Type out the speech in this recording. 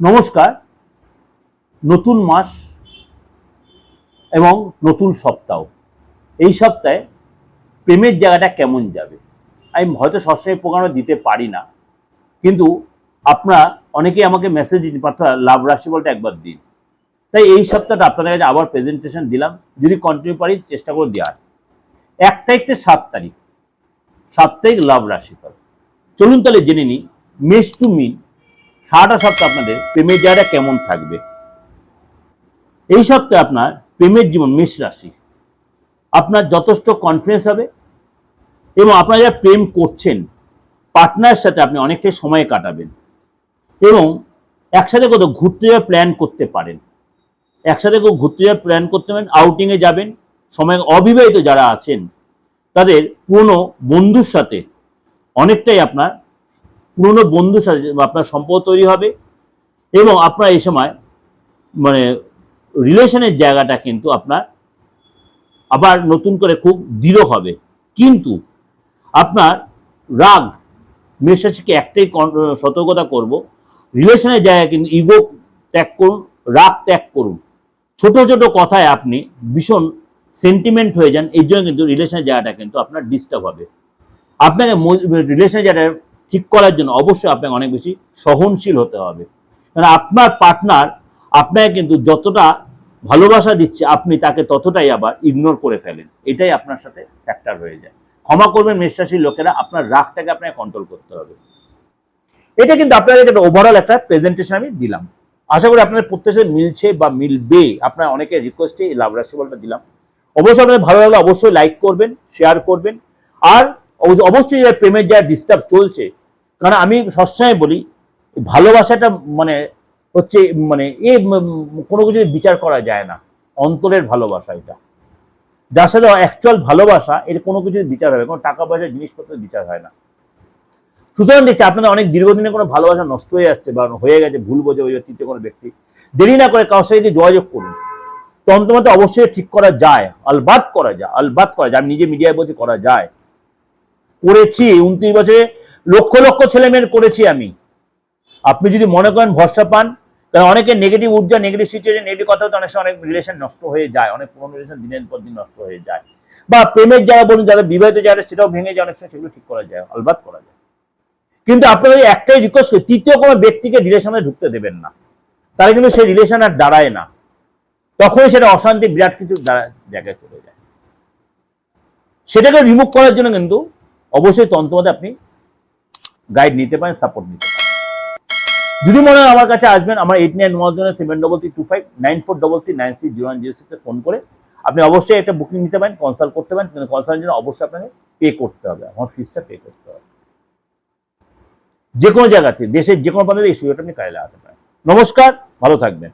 নমস্কার। নতুন মাস এবং নতুন সপ্তাহ। এই সপ্তাহে প্রেমের জায়গাটা কেমন যাবে? আমি হয়তো সবসময় প্রোগ্রামে দিতে পারি না, কিন্তু আপনারা অনেকেই আমাকে মেসেজ পাঠা লাভ রাশিফলটা একবার দিন। তাই এই সপ্তাহটা আপনাদের কাছে আবার প্রেজেন্টেশন দিলাম। যদি কন্টিনিউ পারি, চেষ্টা করে দেওয়ার এক তারিখ থেকে সাত তারিখ। তারিখ লাভ রাশিফল। চলুন তাহলে জেনে নিই। মেষ টু মিন সারাটা সপ্তাহ আপনাদের প্রেমের জায়গাটা কেমন থাকবে? এই সপ্তাহে আপনার প্রেমের জীবন মেষ রাশি। আপনার যথেষ্ট কনফিডেন্স হবে এবং আপনারা যারা প্রেম করছেন পার্টনারের সাথে আপনি অনেকটাই সময় কাটাবেন এবং একসাথে কোথাও ঘুরতে যাওয়ার প্ল্যান করতে পারেন। একসাথে কেউ ঘুরতে যাওয়ার প্ল্যান করতে পারেন আউটিংয়ে যাবেন, সময় অবিবাহিত যারা আছেন, তাদের পুরনো বন্ধুর সাথে অনেকটাই আপনার পুরনো বন্ধুর সাথে আপনার সম্পর্ক তৈরি হবে এবং আপনার এই সময় মানে রিলেশনের জায়গাটা কিন্তু আপনার আবার নতুন করে খুব দৃঢ় হবে। কিন্তু আপনার রাগ মেষরাশিকে একটাই সতর্কতা করব, রিলেশনের জায়গায় কিন্তু ইগো ত্যাগ করুন, রাগ ত্যাগ করুন। ছোট ছোট কথায় আপনি ভীষণ সেন্টিমেন্ট হয়ে যান এই জন্য কিন্তু রিলেশনের জায়গাটা কিন্তু আপনার ডিস্টার্ব হবে। আপনাকে রিলেশনের জায়গাটা ঠিক করার জন্য অবশ্যই আপনাকে অনেক বেশি সহনশীল হতে হবে। কারণ আপনার পার্টনার আপনাকে কিন্তু যতটা ভালোবাসা দিচ্ছে, আপনি তাকে ততটাই আবার ইগনোর করে ফেলেন। এটাই আপনার সাথে ফ্যাক্টর হয়ে যায়। ক্ষমা করবেন মেষরাশির লোকেরা, আপনার রাগটাকে আপনাকে কন্ট্রোল করতে হবে। এটা কিন্তু আপনাদের একটা ওভারঅল একটা প্রেজেন্টেশন আমি দিলাম। আশা করি আপনাদের প্রত্যেকের মিলছে বা মিলবে। আপনার অনেকে রিকোয়েস্টে এই লাভ রাশি বলটা দিলাম। অবশ্যই আপনাদের ভালো লাগলে অবশ্যই লাইক করবেন শেয়ার করবেন। আর অবশ্যই যারা প্রেমের যা ডিস্টার্ব চলছে, কারণ আমি সবসময় বলি, ভালোবাসাটা মানে হচ্ছে মানে এ কোনো কিছু বিচার করা যায় না। অন্তরের ভালোবাসা এটা। যার সাথে অ্যাকচুয়াল ভালোবাসা, এর কোনো কিছু বিচার হবে কোনো টাকা পয়সা জিনিসপত্রের বিচার হয় না। সুতরাং দেখছি আপনাদের অনেক দীর্ঘদিনে কোনো ভালোবাসা নষ্ট হয়ে যাচ্ছে বা হয়ে গেছে, ভুল বোঝে ওই তৃতীয় কোনো ব্যক্তি, দেরি না করে কারোর সাথে গিয়ে যোগাযোগ করুন। তন্ত্রমতে অবশ্যই ঠিক করা যায়, আলবাত করা যায়, আলবাত করা যায়। আমি নিজে মিডিয়ায় বলছি করা যায়। করেছি উনত্রিশ বছরে লক্ষ লক্ষ ছেলে মেয়ের করেছি আমি। আপনি যদি মনে করেন ভরসা পান, কারণ অনেকে নেগেটিভ ঊর্জা নেগেটিভ সিচুয়েশন নেগেটিভ কথা অনেক সময় অনেক রিলেশন নষ্ট হয়ে যায়, অনেক পুরনো রিলেশন দিনের পর দিন নষ্ট হয়ে যায়। বা প্রেমের যারা বলুন যাদের বিবাহিত যারা সেটাও ভেঙে যায়, অনেক সময় সেগুলো ঠিক করা যায়, আলবাত করা যায়। কিন্তু আপনাদের একটাই রিকোয়েস্ট করি তৃতীয় কোনো ব্যক্তিকে রিলেশনে ঢুকতে দেবেন না। তাহলে কিন্তু সেই রিলেশন আর দাঁড়ায় না। তখনই সেটা অশান্তি, বিরাট কিছু জায়গায় চলে যায়। সেটাকে রিমুভ করার জন্য কিন্তু অবশ্যই তন্ত্রমতে আপনি গাইড নিতে পারেন সাপোর্ট নিতে পারেন। যদি মনে হয় আমার কাছে আসবেন, আমার eight nine one zero seven double three two five nine four double three nine six zero one zero সিক্সে ফোন করে আপনি অবশ্যই একটা বুকিং নিতে পারেন কনসাল্ট করতে পারেন কনসাল্টের জন্য অবশ্যই আপনাকে পে করতে হবে, আমার ফিসটা পে করতে হবে। যে কোনো জায়গাতে, দেশের যে কোনো প্রান্তে এই সুযোগটা আপনি কাজে লাগাতে পারেন। নমস্কার, ভালো থাকবেন।